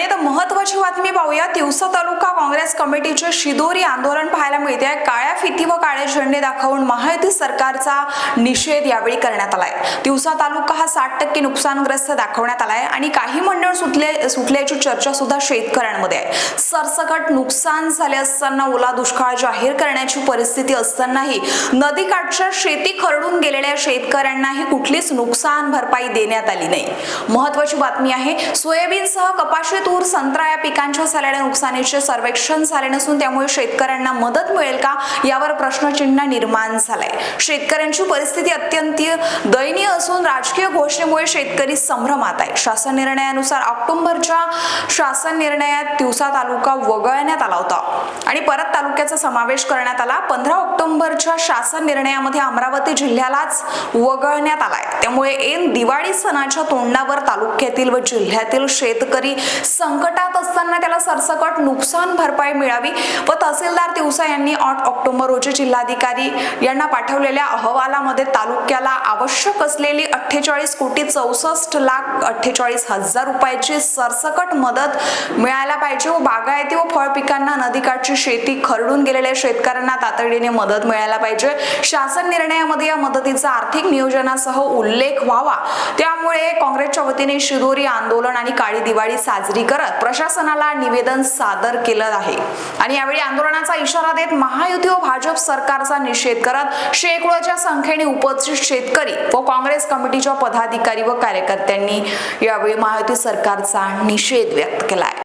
आणि आता महत्वाची बातमी पाहूया. तिवसा तालुका काँग्रेस कमिटीचे शिदोरी आंदोलन पाहायला मिळते आहे. काळ्या फिती व काळे झेंडे दाखवून महायुती सरकारचा निषेध यावेळी करण्यात आलाय. तिवसा तालुका हा साठ टक्के नुकसानग्रस्त दाखवण्यात आलाय. आणि काही मंडळ सुटले सुटल्याची चर्चा सुद्धा शेतकऱ्यांमध्ये आहे. सरसकट नुकसान झाले असताना ओला दुष्काळ जाहीर करण्याची परिस्थिती असतानाही नदीकाठच्या शेती खरडून गेलेल्या शेतकऱ्यांनाही कुठलीच नुकसान भरपाई देण्यात आली नाही. महत्वाची बातमी आहे सोयाबीनसह कपाशी तूर संत्रा या पिकांच्या झालेल्या नुकसानीचे सर्वेक्षण झाले नसून त्यामुळे शेतकऱ्यांना मदत मिळेल का? यावर प्रश्नचिन्ह निर्माण झालंय. शेतकऱ्यांची परिस्थिती अत्यंत दयनीय असून राजकीय घोषणेमुळे शेतकरी संभ्रमात आहे शासन निर्णयानुसार ऑक्टोबरच्या शासन निर्णयात तिवसा तालुका वगळण्यात आला होता. आणि परत तालुक्याचा समावेश करण्यात आला. पंधरा ऑक्टोबरच्या शासन निर्णयामध्ये अमरावती जिल्ह्यालाच वगळण्यात आलाय. त्यामुळे ऐन दिवाळी सणाच्या तोंडावर तालुक्यातील व जिल्ह्यातील शेतकरी संकटात असताना त्याला सरसकट नुकसान भरपाई मिळावी व तहसीलदार दिवसा यांनी आठ ऑक्टोबर रोजी जिल्हाधिकारी यांना पाठवलेल्या अहवालामध्ये तालुक्याला आवश्यक असलेली अठ्ठेचाळीस कोटी चौसष्ट लाख अठ्ठेचाळीस हजार रुपयाची सरसकट मदत मिळायला पाहिजे व बागायती व फळ पिकांना नदीकाठची शेती खरडून गेलेल्या शेतकऱ्यांना तातडीने मदत मिळायला पाहिजे. शासन निर्णयामध्ये या मदतीचा आर्थिक नियोजनासह उल्लेख व्हावा. त्यामुळे काँग्रेसच्या वतीने शिदोरी आंदोलन आणि काळी दिवाळी साजरी करत प्रशासनाला निवेदन सादर केलं आहे. आणि यावेळी आंदोलनाचा इशारा देत महायुती व भाजप सरकारचा निषेध करत शेकडोच्या संख्येने उपस्थित शेतकरी व काँग्रेस कमिटीच्या पदाधिकारी व कार्यकर्त्यांनी यावेळी महायुती सरकारचा निषेध व्यक्त केला आहे